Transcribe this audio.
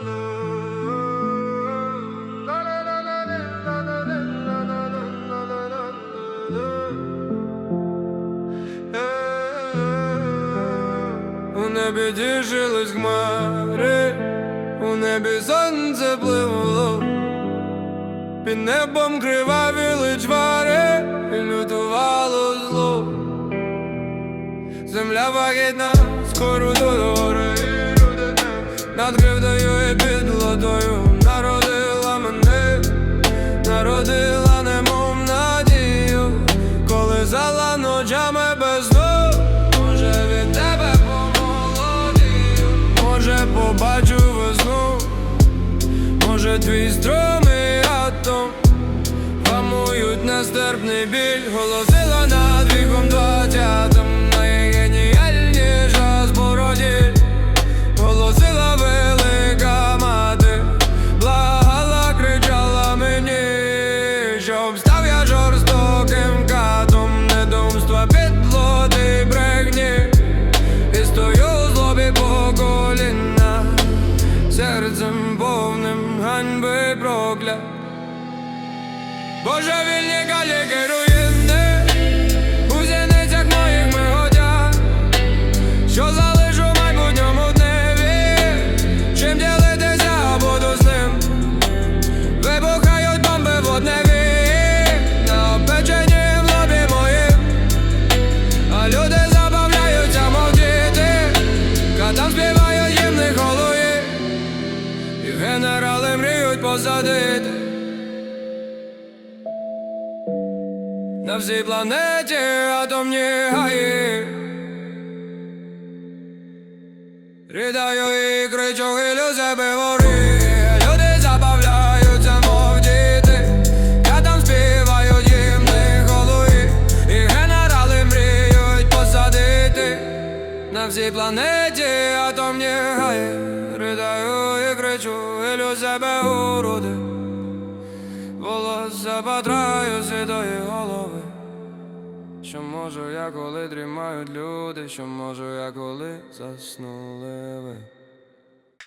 У небі тішились хмари, у небі сонце пливло, під небом кривавіли чвари, і лютувало зло. Земля вагітна, скоро до гори Над кривдою ладою Народила мене, народила немов надію Коли зала ночами без сну Може від тебе помолодію. Може побачу весну Може твій струмий атом Вамують нестерпний біль. Голосила над віком двадцятим жорстоким катом Недумства підлоди брехні. І стою злобі по коліна Серцем повним ганьби проклят Божевільні каліки руїни Катам їм не холої І генерали мріють посадити На всій планеті атомні гаї. Рідаю і кричу, хилю себе вори На всій планеті атомні гаї Ридаю і кричу, хилю себе у груди Волосся потраю сідої голови. Що можу я, коли дрімають люди, що можу я, коли заснули ви